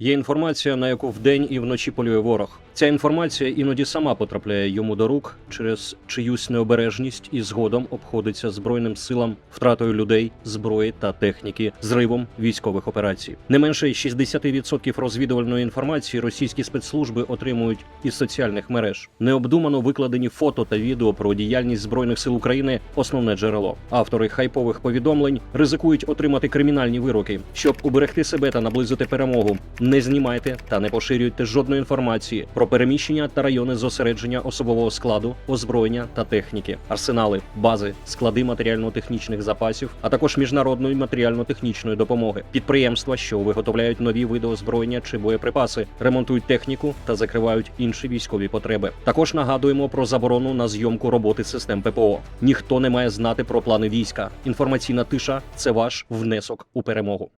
Є інформація, на яку вдень і вночі полює ворог. Ця інформація іноді сама потрапляє йому до рук через чиюсь необережність і згодом обходиться збройним силам втратою людей, зброї та техніки, зривом військових операцій. Не менше 60% розвідувальної інформації російські спецслужби отримують із соціальних мереж. Необдумано викладені фото та відео про діяльність збройних сил України основне джерело. Автори хайпових повідомлень ризикують отримати кримінальні вироки, щоб уберегти себе та наблизити перемогу. Не знімайте та не поширюйте жодної інформації про переміщення та райони зосередження особового складу, озброєння та техніки, арсенали, бази, склади матеріально-технічних запасів, а також міжнародної матеріально-технічної допомоги, підприємства, що виготовляють нові види озброєння чи боєприпаси, ремонтують техніку та закривають інші військові потреби. Також нагадуємо про заборону на зйомку роботи систем ППО. Ніхто не має знати про плани війська. Інформаційна тиша це ваш внесок у перемогу.